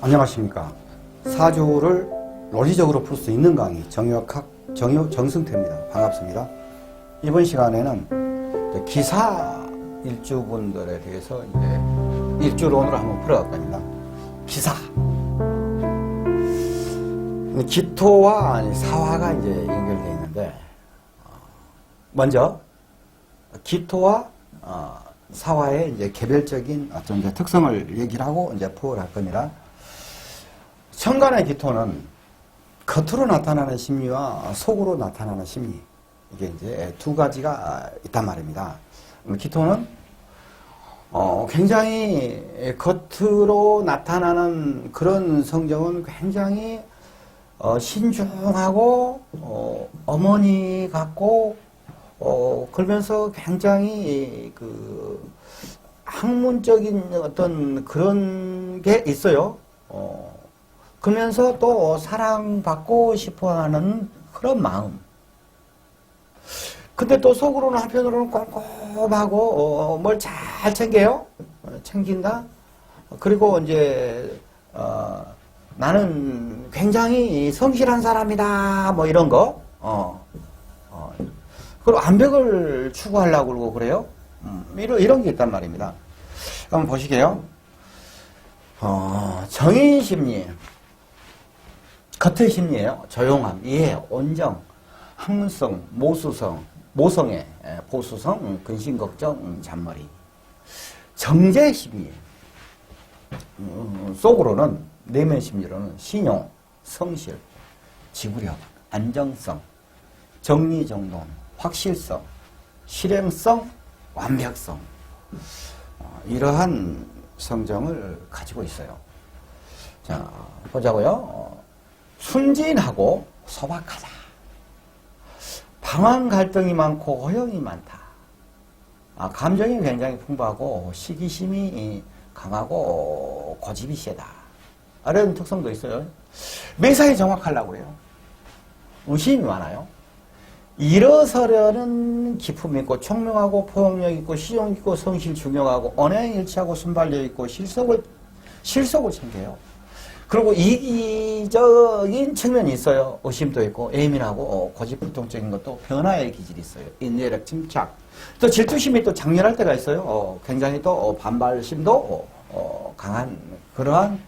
안녕하십니까. 사주를 논리적으로 풀 수 있는 강의 정역학 정여 정승태입니다. 반갑습니다. 이번 시간에는 기사 일주분들에 대해서 이제 일주론으로 한번 풀어갈 겁니다. 기사. 기토와 사화가 이제 연결되어 있는데 어, 먼저 기토와 어, 사화의 이제 개별적인 어떤 이제 특성을 얘기를 하고 이제 풀어갈 겁니다. 천간의 기토는 겉으로 나타나는 심리와 속으로 나타나는 심리 이게 이제 두 가지가 있단 말입니다. 기토는 어, 굉장히 겉으로 나타나는 그런 성정은 굉장히 어, 신중하고 어, 어머니 같고 어, 그러면서 굉장히 그 학문적인 어떤 그런 게 있어요. 어, 그러면서 또 사랑받고 싶어하는 그런 마음. 근데 또 속으로는 한편으로는 꼼꼼하고 어, 뭘잘 챙겨요. 어, 챙긴다. 그리고 이제 어, 나는 굉장히 성실한 사람이다. 뭐 이런 거. 어. 어. 그리고 완벽을 추구하려고 그러고 그래요. 음, 이런 이런 게 있단 말입니다. 한번 보시게요. 어, 정인 심리. 겉의 심리예요. 조용함, 이해, 온정, 학문성, 모수성, 모성애, 에, 보수성, 음, 근심 걱정, 음, 잔머리. 정제 심리. 음, 속으로는 내면 심리로는 신용, 성실, 지구력, 안정성, 정리정돈, 확실성, 실행성, 완벽성. 어, 이러한 성정을 가지고 있어요. 자, 보자고요. 어, 순진하고 소박하다. 방황 갈등이 많고 허영이 많다. 아, 감정이 굉장히 풍부하고 시기심이 강하고 고집이 세다. 이런 특성도 있어요. 매사에 정확하려고 그래요. 의심이 많아요. 일어서려는 기품 있고 총명하고 포용력 있고 시용 있고 성실 중요하고 언행 일치하고 순발력 있고 실속을 실속을 챙겨요. 그리고 이기적인 측면이 있어요. 의심도 있고 예민하고 어, 고집불통적인 것도 변화의 기질이 있어요. 인내력, 침착. 또 질투심이 또 장렬할 때가 있어요. 어, 굉장히 또 어, 반발심도 어, 어, 강한 그러한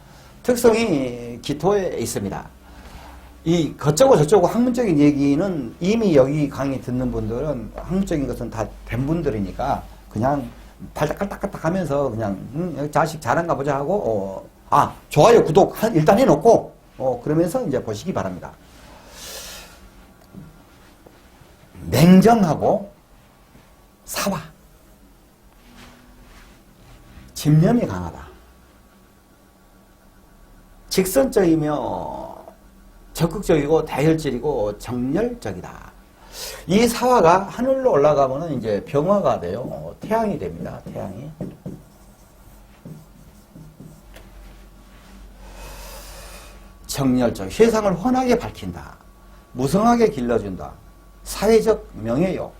특성이 기토에 있습니다. 이 겉쩌고 저쩌고 학문적인 얘기는 이미 여기 강의 듣는 분들은 학문적인 것은 다 된 분들이니까 그냥 발딱발딱발딱 하면서 그냥 음, 자식 잘한가 보자 하고 어, 아 좋아요 구독 한- 일단 해놓고 어, 그러면서 이제 보시기 바랍니다. 냉정하고 사와 집념이 강하다. 직선적이며 적극적이고 다혈질이고 정열적이다. 이 사화가 하늘로 올라가면은 이제 병화가 돼요. 어, 태양이 됩니다. 태양이. 정열적, 세상을 훤하게 밝힌다. 무성하게 길러준다. 사회적 명예욕.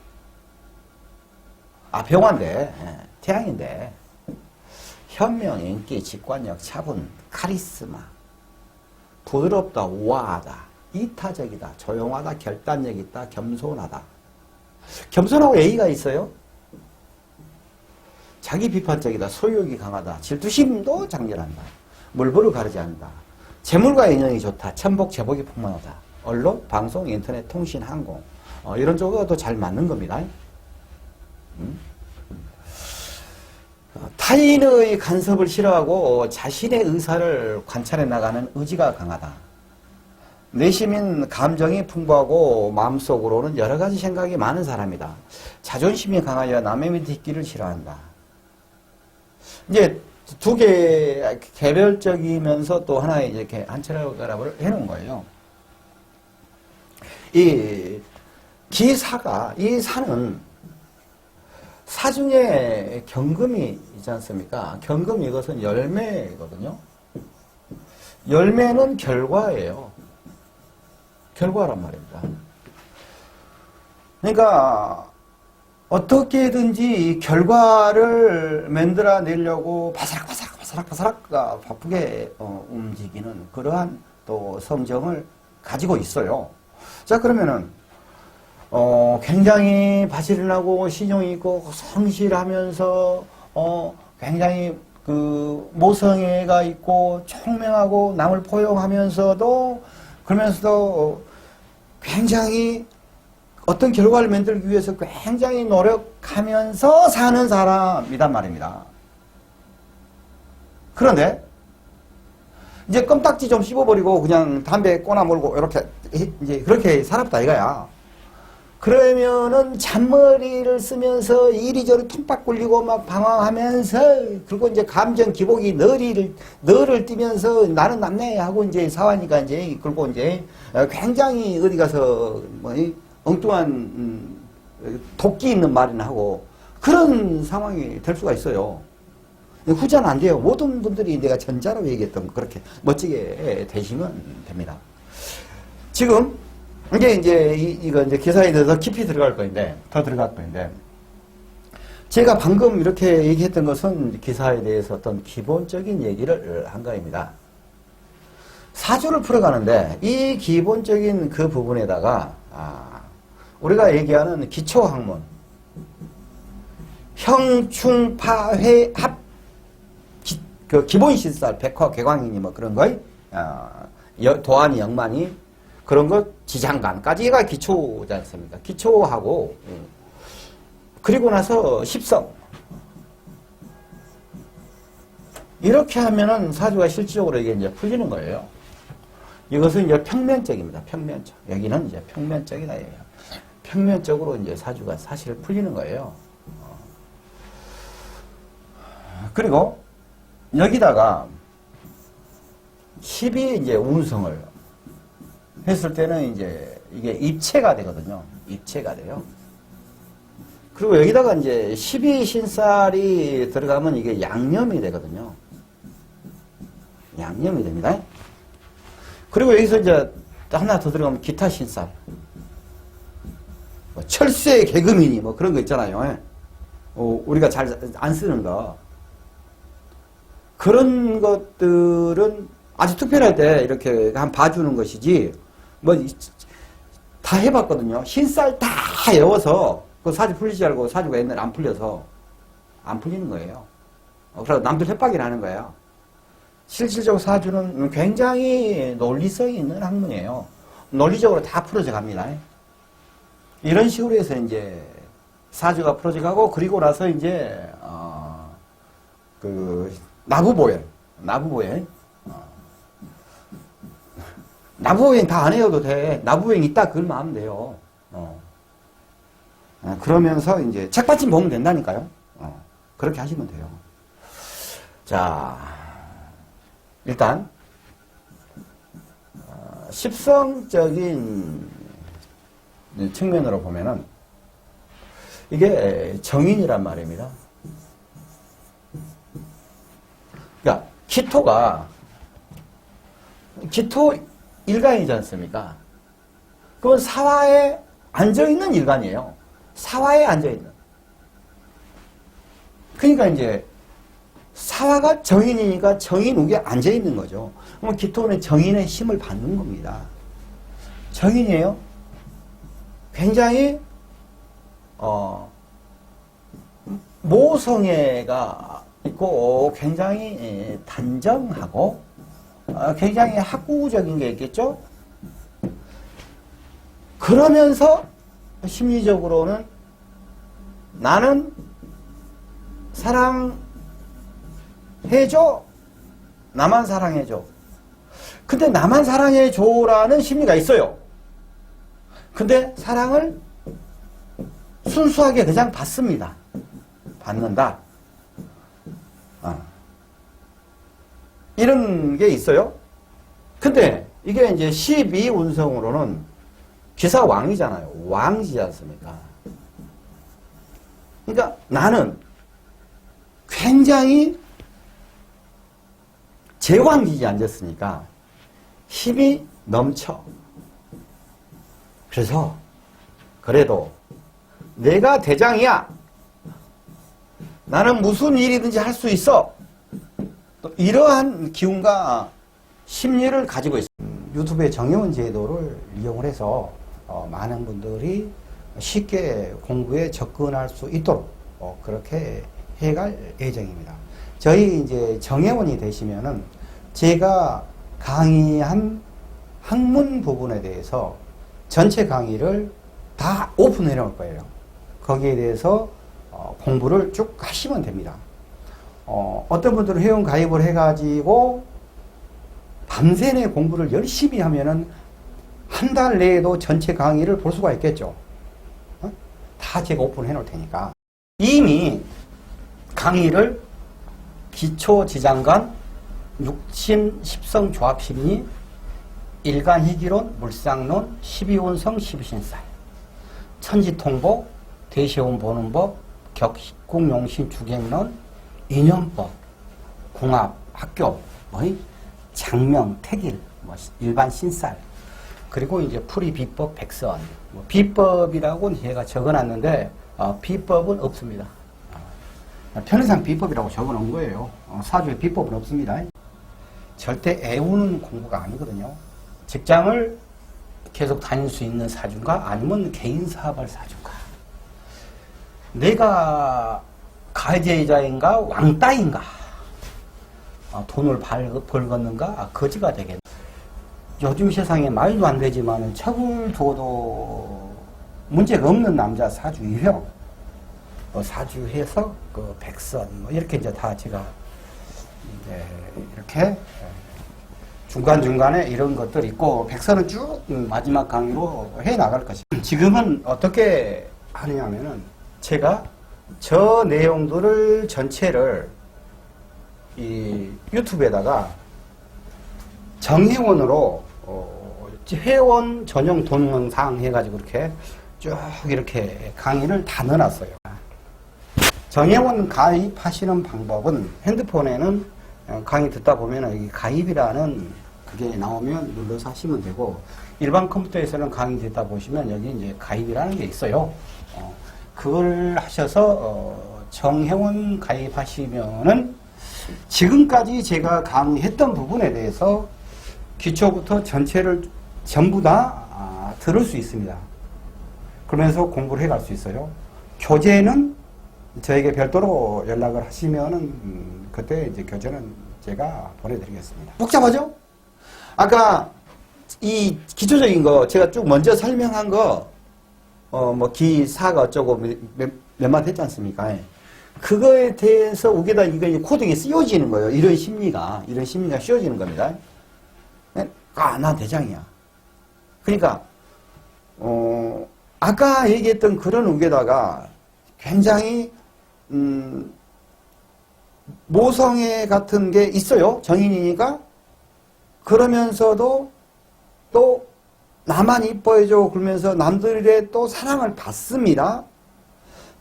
아, 병화인데, 예, 태양인데. 현명, 인기, 직관력, 차분, 카리스마. 부드럽다, 우아하다, 이타적이다, 조용하다, 결단력 있다, 겸손하다. 겸손하고 예의가 있어요. 자기 비판적이다, 소유욕이 강하다, 질투심도 장렬한다, 물불을 가르지 않는다, 재물과 인연이 좋다, 천복, 제복이 풍만하다, 언론, 방송, 인터넷, 통신, 항공, 어, 이런 쪽으로도 잘 맞는 겁니다. 음? 어, 타인의 간섭을 싫어하고 자신의 의사를 관찰해 나가는 의지가 강하다. 내심인 감정이 풍부하고 마음속으로는 여러 가지 생각이 많은 사람이다. 자존심이 강하여 남의 밑에 있기를 싫어한다. 이제 두 개 개별적이면서 또 하나의 이렇게 한철학을 해놓은 거예요. 이 기사가 이 사는 사중에 경금이 있지 않습니까? 경금 이것은 열매거든요. 열매는 결과예요. 결과란 말입니다. 그러니까 어떻게든지 이 결과를 만들어내려고 바삭바삭바삭 바사락 바사락 아, 바쁘게 어, 움직이는 그러한 또 성정을 가지고 있어요. 자 그러면은 어, 굉장히 바지런하고 신용 있고 성실하면서 어, 굉장히 그 모성애가 있고 총명하고 남을 포용하면서도 그러면서도 어, 굉장히 어떤 결과를 만들기 위해서 굉장히 노력하면서 사는 사람이란 말입니다. 그런데 이제 껌딱지 좀 씹어버리고 그냥 담배 꼬나 몰고 이렇게 이제 그렇게 살았다 이거야. 그러면은 잔머리를 쓰면서 이리저리 통박 굴리고 막 방황하면서 그리고 이제 감정 기복이 너리를 너를 뛰면서 나는 남네 하고 이제 사와니까 이제 그리고 이제 굉장히 어디 가서 뭐이 엉뚱한 음, 도끼 있는 말이나 하고 그런 상황이 될 수가 있어요. 후자는 안 돼요. 모든 분들이 내가 전자로 얘기했던 거 그렇게 멋지게 되시면 됩니다. 지금 이게 이제 이, 이거 이제 기사에 대해서 깊이 들어갈 거인데 더 들어갈 거인데 제가 방금 이렇게 얘기했던 것은 기사에 대해서 어떤 기본적인 얘기를 한 거입니다. 사주를 풀어가는데 이 기본적인 그 부분에다가 아, 우리가 얘기하는 기초 학문 형충파회 합 기, 그 기본 실살 백화 개광이니 뭐 그런 거이 어, 여- 도안이 영만이 그런 것 지장간까지가 기초지 않습니까? 기초하고 음. 그리고 나서 십성 이렇게 하면은 사주가 실질적으로 이게 이제 풀리는 거예요. 이것은 이제 평면적입니다. 평면적. 여기는 이제 평면적이다. 이거예요. 평면적으로 이제 사주가 사실 풀리는 거예요. 어. 그리고 여기다가 10이 이제 운성을 했을 때는 이제 이게 입체가 되거든요. 입체가 돼요. 그리고 여기다가 이제 12 신살이 들어가면 이게 양념이 되거든요. 양념이 됩니다. 그리고 여기서 이제 또 하나 더 들어가면 기타 신살. 뭐 철새 개금이니 뭐 그런 거 있잖아요. 예. 어, 우리가 잘 안 쓰는 거. 그런 것들은 아주 특별할 때 이렇게 한 봐주는 것이지 뭐 다 해봤거든요. 흰쌀 다 외워서 그 사주 풀리지 않고 사주가 옛날에 안 풀려서 안 풀리는 거예요. 어, 그래서 남들 협박이 나는 거예요. 실질적으로 사주는 굉장히 논리성이 있는 학문이에요. 논리적으로 다 풀어져 갑니다. 이런 식으로 해서 이제 사주가 풀어져 가고 그리고 나서 이제 어, 그 나부보행, 나부보행. 어. 나부보행 다 안 해도 돼. 나부보행 있다 그걸만 하면 돼요. 어. 어, 그러면서 이제 책받침 보면 된다니까요. 어, 그렇게 하시면 돼요. 자, 일단 어, 십성적인 측면으로 보면은 이게 정인이란 말입니다. 그러니까 기토가 기토 일간이지 않습니까? 그건 사화에 앉아있는 일간이에요. 사화에 앉아있는. 그러니까 이제 사화가 정인이니까 정인 우에 앉아있는 거죠. 그럼 기토는 정인의 힘을 받는 겁니다. 정인이에요. 굉장히 어, 모성애가 있고 굉장히 예, 단정하고 어, 굉장히 학구적인 게 있겠죠. 그러면서 심리적으로는 나는 사랑해줘. 나만 사랑해줘. 근데 나만 사랑해줘라는 심리가 있어요. 근데 사랑을 순수하게 그냥 받습니다. 받는다. 어. 이런 게 있어요. 근데 이게 이제 12운성으로는 기사 왕이잖아요. 왕이지 않습니까? 그러니까 나는 굉장히 제왕기지 앉았으니까 힘이 넘쳐. 그래서 그래도 내가 대장이야. 나는 무슨 일이든지 할 수 있어. 또 이러한 기운과 심리를 가지고 있습니다. 유튜브의 정의원 제도를 이용을 해서 어, 많은 분들이 쉽게 공부에 접근할 수 있도록 어, 그렇게 해갈 예정입니다. 저희 이제 정회원이 되시면은 제가 강의한 학문 부분에 대해서 전체 강의를 다 오픈해 놓을 거예요. 거기에 대해서 어, 공부를 쭉 하시면 됩니다. 어, 어떤 분들은 회원 가입을 해가지고 밤새 내 공부를 열심히 하면은 한 달 내에도 전체 강의를 볼 수가 있겠죠. 어? 다 제가 오픈해 놓을 테니까. 이미 강의를 기초 지장간, 육신, 십성 조합심리, 일간 희기론, 물상론, 십이운성, 십이신살, 천지통보, 대시온 보는 법, 격국용신 주객론, 인연법, 궁합, 학교, 뭐, 장명, 택일, 뭐, 일반 신살, 그리고 이제 풀이 비법, 백선. 뭐 비법이라고는 제가 적어놨는데, 어, 비법은 없습니다. 어, 편의상 비법이라고 적어놓은 거예요. 어, 사주에 비법은 없습니다. 절대 애우는 공부가 아니거든요. 직장을 계속 다닐 수 있는 사주인가? 아니면 개인 사업할 사주인가. 내가 가해자인가? 왕따인가? 어, 돈을 벌, 벌겠는가? 아, 거지가 되겠네. 요즘 세상에 말도 안 되지만 척을 둬도 문제가 없는 남자 사주 유형 어, 사주해서 그 백선 뭐 이렇게 이제 다 제가 이제 이렇게 중간 중간에 이런 것들 있고 백선은 쭉 마지막 강의로 해 나갈 것입니다. 지금은 어떻게 하느냐면은 제가 저 내용들을 전체를 이 유튜브에다가 정회원으로 어, 회원 전용 동영상 해가지고 이렇게 쭉 이렇게 강의를 다 넣어놨어요. 정회원 가입하시는 방법은 핸드폰에는 어, 강의 듣다 보면 여기 가입이라는 그게 나오면 눌러서 하시면 되고 일반 컴퓨터에서는 강의 듣다 보시면 여기 이제 가입이라는 게 있어요. 어, 그걸 하셔서 어, 정회원 가입하시면은 지금까지 제가 강의했던 부분에 대해서 기초부터 전체를 전부 다 아, 들을 수 있습니다. 그러면서 공부를 해갈 수 있어요. 교재는 저에게 별도로 연락을 하시면은 음, 그때 이제 교재는 제가 보내드리겠습니다. 복잡하죠? 아까 이 기초적인 거 제가 쭉 먼저 설명한 거 어 뭐 기사가 어쩌고 몇, 몇만 했지 않습니까? 예. 그거에 대해서 우기다 이거 코딩이 씌워지는 거예요. 이런 심리가 이런 심리가 씌워지는 겁니다. 예? 아, 난 대장이야. 그러니까 어 아까 얘기했던 그런 우게다가 굉장히 음, 모성애 같은 게 있어요. 정인이니까. 그러면서도 또 나만 이뻐해줘. 그러면서 남들의 또 사랑을 받습니다.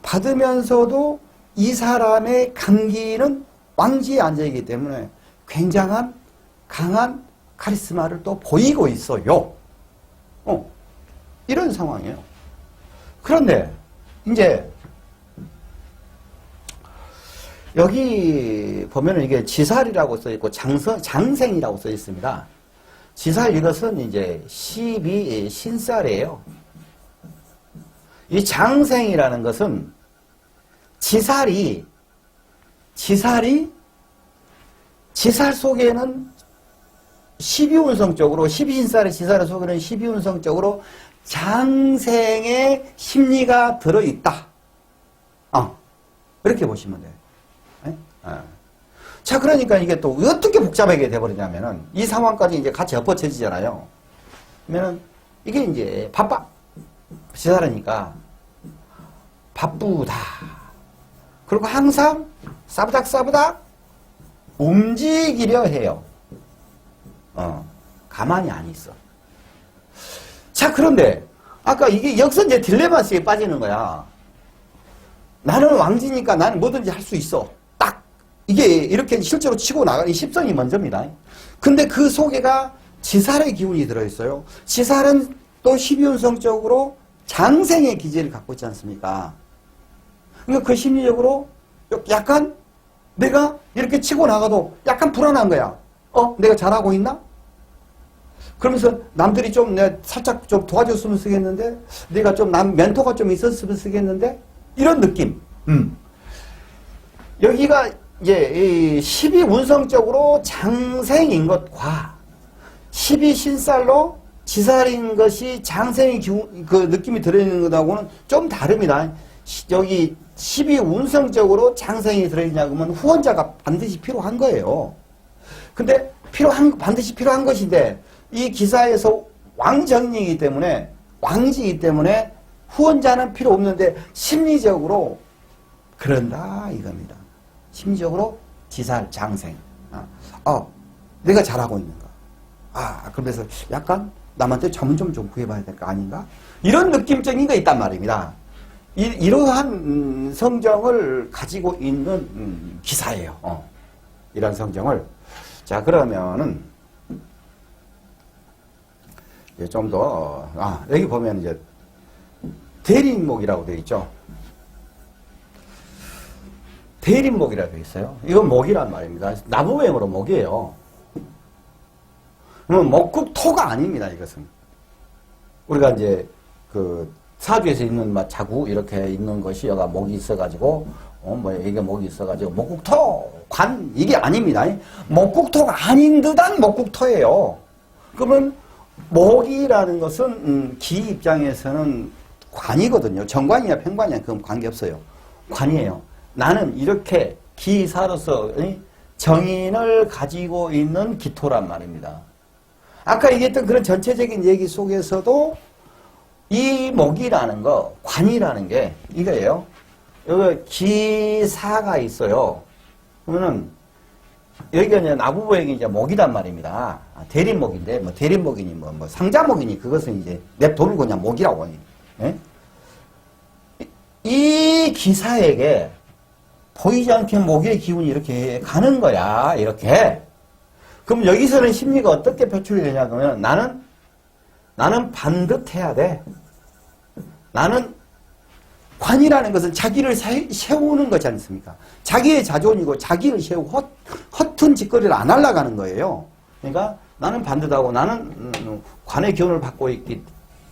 받으면서도 이 사람의 감기는 왕지에 앉아있기 때문에 굉장한 강한 카리스마를 또 보이고 있어요. 어, 이런 상황이에요. 그런데 이제 여기 보면은 이게 지살이라고 써 있고 장서, 장생이라고 써 있습니다. 지살 이것은 이제 12 신살이에요. 이 장생이라는 것은 지살이 지살이 지살 속에는 12운성적으로 12신살의 지살의 속에는 12운성적으로 장생의 심리가 들어있다. 어, 이렇게 보시면 돼요. 네? 어. 자, 그러니까 이게 또 어떻게 복잡하게 돼버리냐면은 이 상황까지 이제 같이 엎어쳐지잖아요. 그러면은 이게 이제 바빠. 지사라니까 바쁘다. 그리고 항상 싸부닥 싸부닥 움직이려 해요. 어, 가만히 안 있어. 자, 그런데 아까 이게 역선제 딜레마스에 빠지는 거야. 나는 왕지니까 나는 뭐든지 할 수 있어. 딱 이게 이렇게 실제로 치고 나가는 십성이 먼저입니다. 근데 그 속에가 지살의 기운이 들어있어요. 지살은 또 12운성적으로 장생의 기질을 갖고 있지 않습니까? 그러니까 그 심리적으로 약간 내가 이렇게 치고 나가도 약간 불안한 거야. 어? 내가 잘하고 있나? 그러면서 남들이 좀 내가 살짝 좀 도와줬으면 쓰겠는데, 내가 좀 남 멘토가 좀 있었으면 쓰겠는데, 이런 느낌. 음. 여기가 이제 이 12운성적으로 장생인 것과 12신살로 지살인 것이 장생의 기운, 그 느낌이 들어있는 것하고는 좀 다릅니다. 시- 여기 12운성적으로 장생이 들어있냐 그러면 후원자가 반드시 필요한 거예요. 근데 필요한, 반드시 필요한 것인데 이 기사에서 왕정이기 때문에 왕지이기 때문에 후원자는 필요 없는데 심리적으로 그런다 이겁니다. 심리적으로 지살 장생. 아, 어, 내가 잘하고 있는가? 아, 그러면서 약간 남한테 점좀좀 구해봐야 될 거 아닌가? 이런 느낌적인 게 있단 말입니다. 이, 이러한 음, 성정을 가지고 있는 음, 기사예요. 어. 이런 성정을. 자, 그러면은 좀 더, 아, 여기 보면 이제 대림목이라고 되어 있죠. 대림목이라고 있어요. 이건 목이란 말입니다. 나무행으로 목이에요. 그러면 목국 토가 아닙니다, 이것은. 우리가 이제 그 사주에서 있는 막 자구 이렇게 있는 것이 여가 목이 있어가지고 어뭐 이게 목이 있어가지고 목국토 관 이게 아닙니다. 목국토가 아닌 듯한 목국토예요. 그러면 목이라는 것은 음, 기 입장에서는 관이거든요. 정관이냐 평관이냐 그건 관계없어요. 관이에요. 나는 이렇게 기사로서 이 정인을 가지고 있는 기토란 말입니다. 아까 얘기했던 그런 전체적인 얘기 속에서도 이 목이라는 거, 관이라는 게 이거예요. 여기 기사가 있어요. 그러면은 여기가 이제 나부부에게 이제 목이란 말입니다. 아, 대림목인데 뭐 대림목이니 뭐, 뭐 상자목이니 그것은 이제 냅돌고 그냥 목이라고 하니. 예? 이- 이 기사에게 보이지 않게 목의 기운이 이렇게 가는 거야. 이렇게. 그럼 여기서는 심리가 어떻게 표출이 되냐 그러면 나는 나는 반듯해야 돼. 나는 관이라는 것은 자기를 세- 세우는 거지 않습니까? 자기의 자존이고 자기를 세우고 허, 허튼 짓거리를 안 하려고 하는 거예요. 그러니까 나는 반듯하고 나는 음, 음, 관의 기운을 받고 있기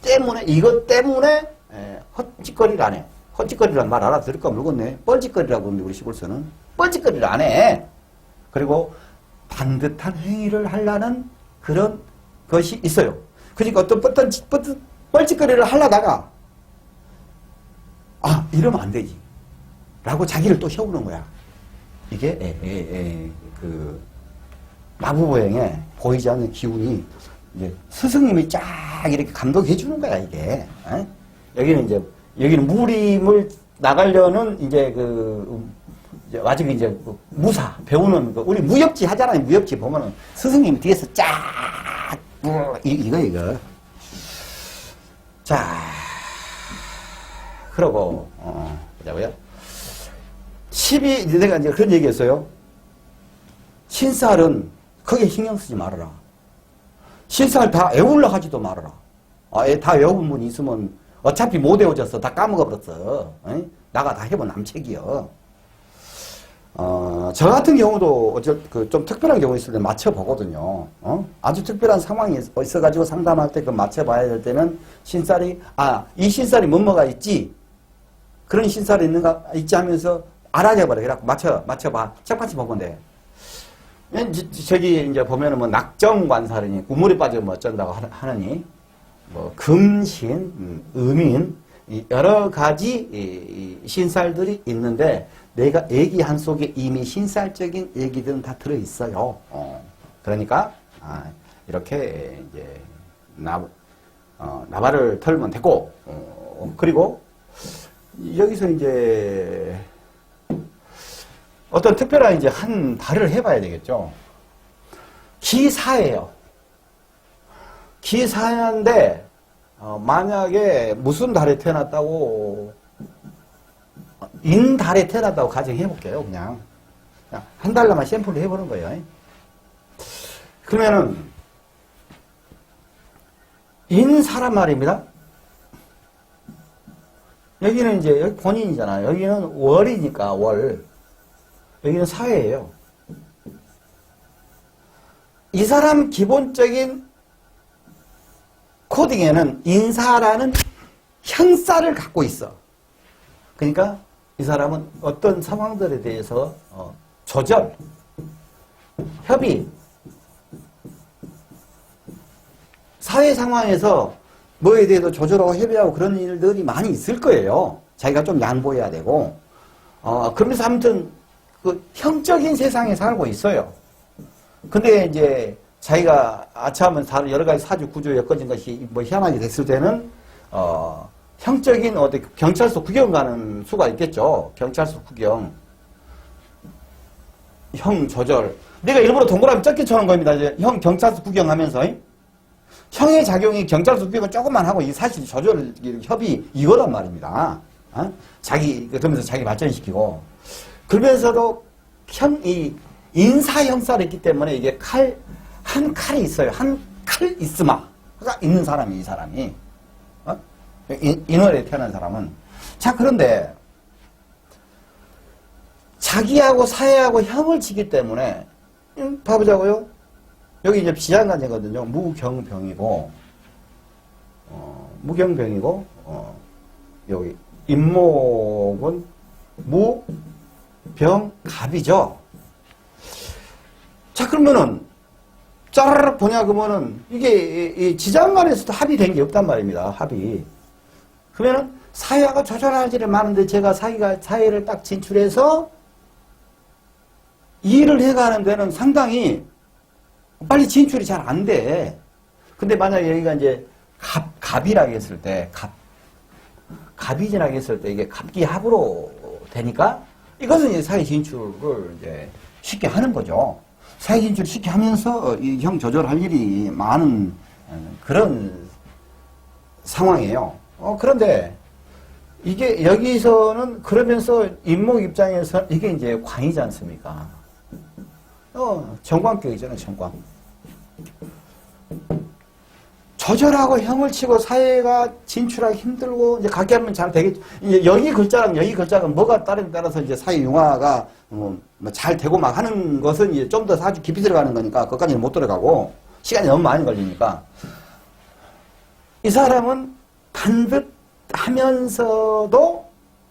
때문에 이것 때문에 에, 헛짓거리를 안 해. 헛짓거리란 말 알아들을까 모르겠네. 뻘짓거리라고 하는데 우리 시골서는 뻘짓거리를 안 해. 그리고 반듯한 행위를 하려는 그런 것이 있어요. 그러니까 어떤 뻗던 뻗- 뻘짓거리를 하려다가 아 이러면 안 되지 라고 자기를 또 세우는 거야. 이게 에, 에, 에, 그 마구보행에 보이지 않는 기운이 이제 스승님이 쫙 이렇게 감독해 주는 거야 이게. 에? 여기는 이제 여기는 무림을 나가려는 이제 그 이제 와중에 이제 그 무사 배우는 그 우리 무협지 하잖아요. 무협지 보면은 스승님이 뒤에서 쫙 어, 이, 이거 이거. 자 그러고 어 보자고요. 12 이제 내가 이제 그런 얘기했어요. 신살은 크게 신경 쓰지 말아라. 신살 다 애울러 하지도 말아라. 아, 애다 외운 분이 있으면 어차피 못 외워졌어 다 까먹어버렸어 어이? 나가 다 해본 남책이여 어, 저 같은 경우도 어쩔 그 좀 특별한 경우 있을 때 맞춰보거든요. 어? 아주 특별한 상황이 있- 있어가지고 상담할 때 그 맞춰봐야 될 때는 신살이 아 이 신살이 뭐뭐가 있지 그런 신살이 있는가 있지 하면서 알아내버려 그래갖고 맞춰 맞춰봐 책받치 보면 돼. 저기 이제 보면은 뭐 낙정관살이니 구물에 빠지면 어쩐다고 하- 하느니 뭐 금신, 음, 음인 이 여러 가지 신살들이 있는데 내가 얘기 한 속에 이미 신살적인 얘기들은 다 들어 있어요. 어. 그러니까 아, 이렇게 이제 나 어, 나발을 털면 되고 어, 그리고 여기서 이제 어떤 특별한 이제 한 달을 해봐야 되겠죠. 기사예요. 기사인데 어, 만약에 무슨 달에 태어났다고 인 달에 태어났다고 가정해 볼게요. 그냥 한 달만 샘플을 해보는 거예요. 그러면은 인사란 말입니다. 여기는 이제 여기 본인이잖아요. 여기는 월이니까 월. 여기는 사회예요. 이 사람 기본적인 코딩에는 인사라는 형사를 갖고 있어. 그러니까 이 사람은 어떤 상황들에 대해서 어, 조절, 협의, 사회 상황에서 뭐에 대해서 조절하고 협의하고 그런 일들이 많이 있을 거예요. 자기가 좀 양보해야 되고. 어, 그러면서 아무튼 그 형적인 세상에 살고 있어요. 근데 이제 자기가 아차하면 다 여러 가지 사주 구조에 엮어진 것이 뭐 희한하게 됐을 때는 어, 형적인 어디 경찰서 구경 가는 수가 있겠죠. 경찰서 구경. 형 조절. 내가 일부러 동그라미 적게 쳐놓은 겁니다. 이제 형 경찰서 구경하면서. 잉? 형의 작용이 경찰서 구경을 조금만 하고 이 사실 조절 협의 이거란 말입니다. 어? 자기 그러면서 자기 발전시키고 그러면서도 형이 인사 형사를 있기 때문에 이게 칼 한 칼이 있어요. 한 칼 있으마가 있는 사람이 이 사람이 어? 인- 인월에 태어난 사람은 자 그런데 자기하고 사회하고 형을 치기 때문에 음, 봐보자고요. 여기 이제 비장간이거든요. 무경병이고 어, 무경병이고 어, 여기 임목은 무병갑이죠. 자 그러면은 짜르륵 보냐 그러면은 이게 이- 이 지장 간에서도 합의된 게 없단 말입니다. 합의. 그러면은 사회가 조절할 일이 많은데 제가 사회가 사회를 딱 진출해서 일을 해가는 데는 상당히 빨리 진출이 잘 안 돼. 근데 만약에 여기가 이제 갑, 갑이라고 했을 때, 갑, 갑이지라고 했을 때 이게 갑기 합으로 되니까 이것은 이제 사회 진출을 이제 쉽게 하는 거죠. 사회 진출 쉽게 하면서 이 형 조절할 일이 많은 어, 그런 상황이에요. 어, 그런데 이게 여기서는 그러면서 임목 입장에서 이게 이제 광이지 않습니까? 어, 정광격이잖아요, 정광. 조절하고 형을 치고 사회가 진출하기 힘들고 이제 가게 하면 잘 되겠죠. 이제 여기 글자랑 여기 글자가 뭐가 따르에 따라서 이제 사회 융화가 뭐 잘 되고 막 하는 것은 이제 좀더 사주 깊이 들어가는 거니까 그것까지는 못 들어가고 시간이 너무 많이 걸리니까 이 사람은 반듯하면서도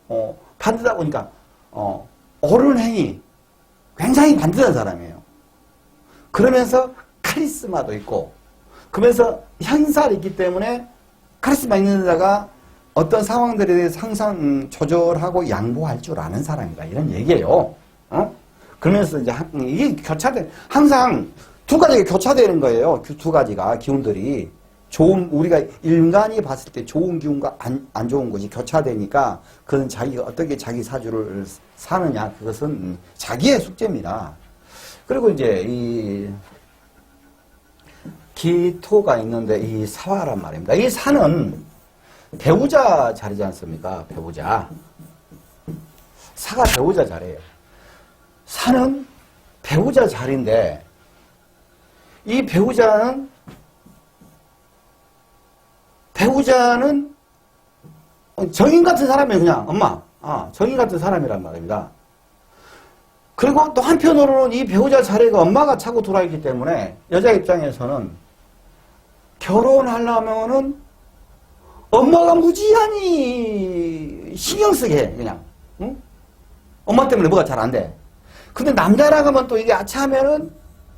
어, 반듯하다 보니까 어, 옳은 행위 굉장히 반듯한 사람이에요. 그러면서 카리스마도 있고 그러면서 현살이 있기 때문에 카리스마 있는 데다가 어떤 상황들에 대해서 항상 음, 조절하고 양보할 줄 아는 사람이다 이런 얘기예요. 어? 그러면서 이제 한- 이게 교차돼 항상 두 가지가 교차되는 거예요. 그두 가지가 기운들이 좋은 우리가 인간이 봤을 때 좋은 기운과 안, 안 좋은 것이 교차되니까 그건 자기가 어떻게 자기 사주를 사느냐 그것은 음, 자기의 숙제입니다. 그리고 이제 이 기토가 있는데 이 사화란 말입니다. 이 사는 배우자 자리지 않습니까? 배우자. 사가 배우자 자리예요. 사는 배우자 자리인데 이 배우자는 배우자는 정인 같은 사람이에요, 그냥 엄마. 아, 정인 같은 사람이란 말입니다. 그리고 또 한편으로는 이 배우자 자리가 엄마가 차고 돌아있기 때문에 여자 입장에서는 결혼하려면은 엄마가 무지하니 신경 쓰게 해, 그냥. 응? 엄마 때문에 뭐가 잘 안 돼. 근데 남자라고 하면 또 이게 아차하면은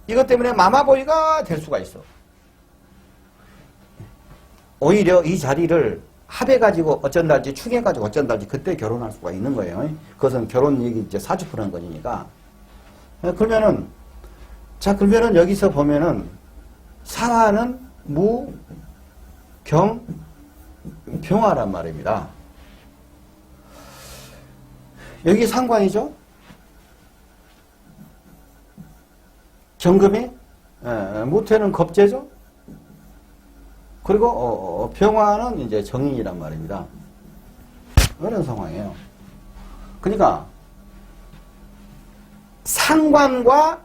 이것 때문에 마마보이가 될 수가 있어. 오히려 이 자리를 합해가지고 어쩐달지 충해가지고 어쩐달지 그때 결혼할 수가 있는 거예요. 그것은 결혼 얘기 이제 사주 푸는 거니까. 그러면은 자 그러면은 여기서 보면은 사화는 무, 경, 병화란 말입니다. 여기 상관이죠? 경금이 예, 무태는 겁재죠? 그리고 어, 어, 병화는 이제 정인이란 말입니다. 그런 상황이에요. 그러니까 상관과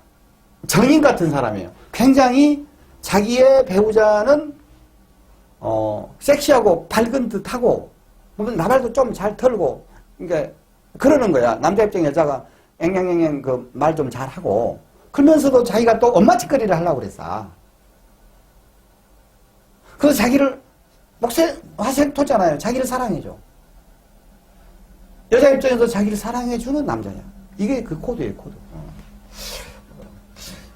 정인 같은 사람이에요. 굉장히 자기의 배우자는 어, 섹시하고 밝은 듯하고 보면 나발도 좀 잘 털고 그러니까 그러는 거야. 남자 입장 여자가 앵앵앵앵 그 말 좀 잘하고 그러면서도 자기가 또 엄마 짓거리를 하려고 그랬어. 그래서 자기를 목세 화색 토잖아요. 자기를 사랑해줘. 여자 입장에서 자기를 사랑해주는 남자야. 이게 그 코드예요, 코드. 어.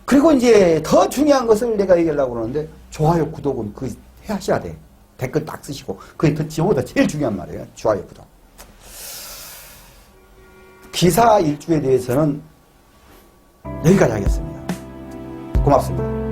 그리고 이제 더 중요한 것을 내가 얘기하려고 그러는데 좋아요, 구독은 그 해하셔야 돼. 댓글 딱 쓰시고 그게 더 저보다 제일 중요한 말이에요. 좋아요, 구독. 기사 일주에 대해서는 여기까지 하겠습니다. 고맙습니다.